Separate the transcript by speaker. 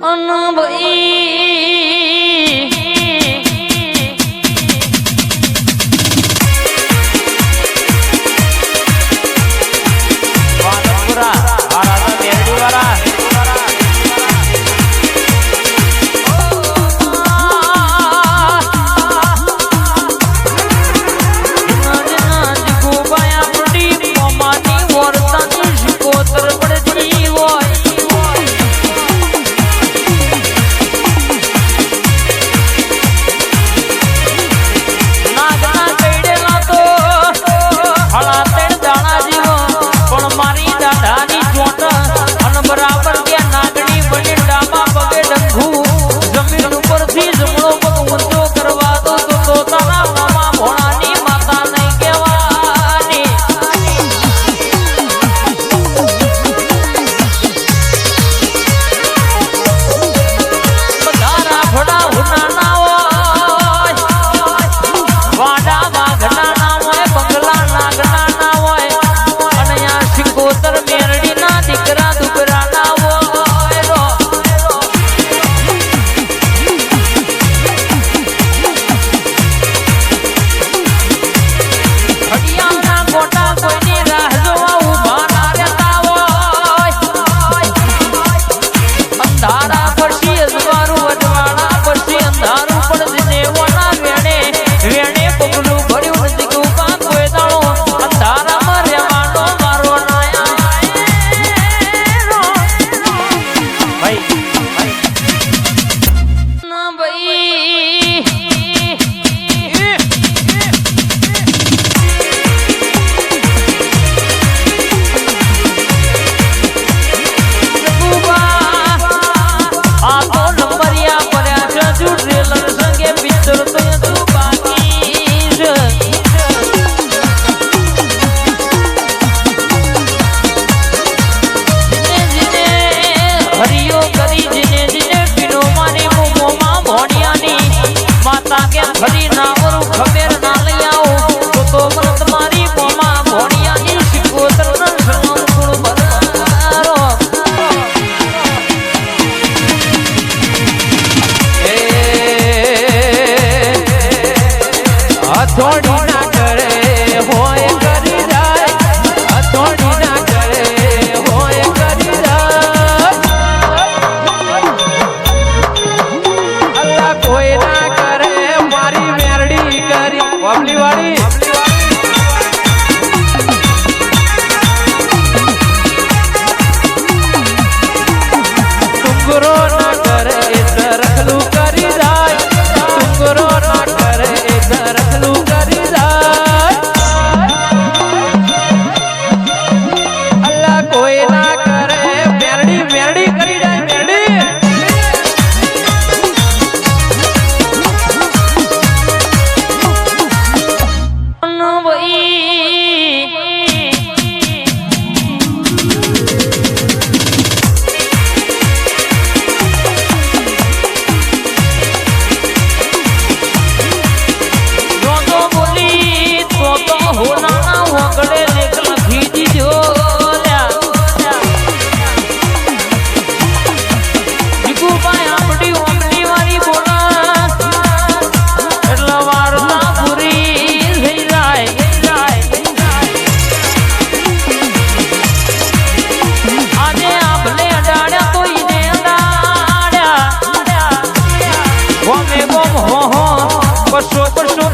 Speaker 1: Oh no, but he...
Speaker 2: અથોડી ના કરે હોય કરી જાય અથોડી ના કરે હોય કરી જાય અલ્લા કોઈ ના ગુરુ
Speaker 1: ગળે લેખ લખી દીધો ભીખુભાઈ આપણી ઓમની વાળી બોલા એટલે વાર ના પૂરી થઈ જાય. આજે આપણે અડાડ્યા તો ઈને અડાડ્યા. હોમે હોમ હો હો કશો કશો